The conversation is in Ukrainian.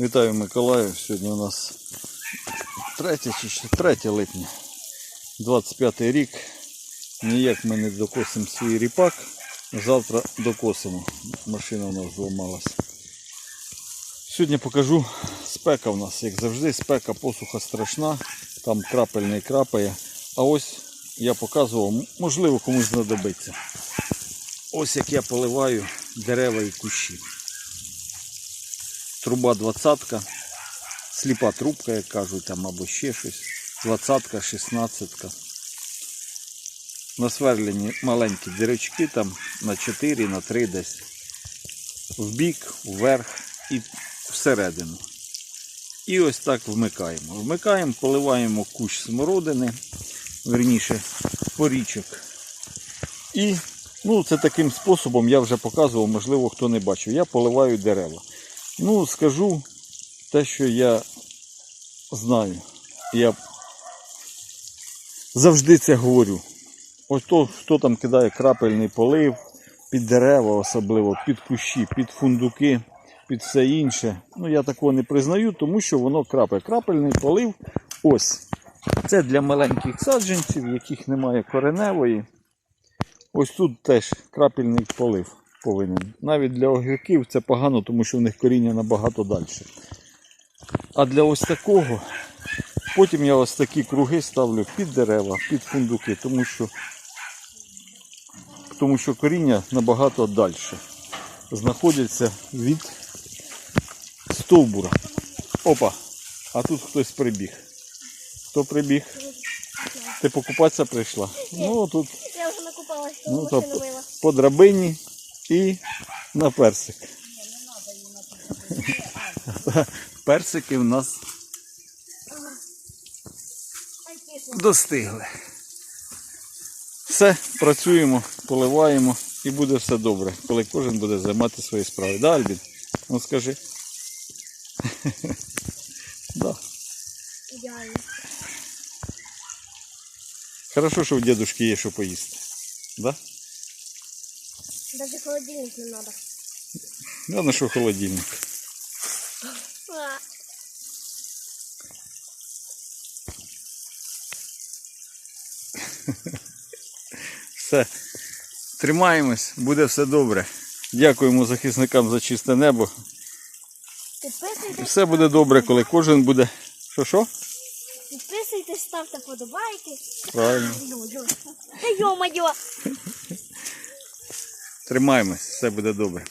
Вітаю Миколаїв. Сьогодні у нас 3, чи 3 липня, 25 рік. Ніяк ми не докосимо свій ріпак. Завтра докосимо. Машина у нас зламалась. Сьогодні покажу спека у нас, як завжди, спека посуха страшна, там крапельний крапає. А ось я показував, можливо комусь знадобиться. Ось як я поливаю дерева і кущі. Труба 20 сліпа трубка, як кажуть, там або ще щось. 20 16 Насверлені маленькі дірочки там на 4, на 3 десь. В бік, вверх і всередину. І ось так вмикаємо. Вмикаємо, поливаємо кущ смородини, верніше порічок. І ну, це таким способом я вже показував, можливо, хто не бачив. Я поливаю дерева. Ну, скажу те, що я знаю. Я завжди це говорю. Ось то, хто там кидає крапельний полив під дерева, особливо, під кущі, під фундуки, під все інше. Ну, я такого не признаю, тому що воно крапає. Крапельний полив ось. Це для маленьких саджанців, яких немає кореневої. Ось тут теж крапельний полив повинен. Навіть для огірків це погано, тому що в них коріння набагато далі. А для ось такого, потім я ось такі круги ставлю під дерева, під фундуки, тому що, тому що коріння набагато далі знаходяться від стовбура. Опа! А тут хтось прибіг. Хто прибіг? Ти покупатися прийшла? Ну тут Я вже накупалася, Ну, по драбині і на персик. Персики в нас достигли. Все, працюємо, поливаємо і буде все добре, коли кожен буде займати свої справи. Да, Альбін? Ну скажи. Да. Ідеально. Хорошо, що в дедушки є що поїсти. Да? Даже холодильник не надо. Я ношу холодильник. Все. Тримаємось, буде все добре. Дякуємо захисникам за чисте небо. Підписуйтесь, Все буде добре, коли кожен буде. Що що? підписуйтесь, ставте подобайки. Правильно. Та йо-моє! Тримаємось, все буде добре.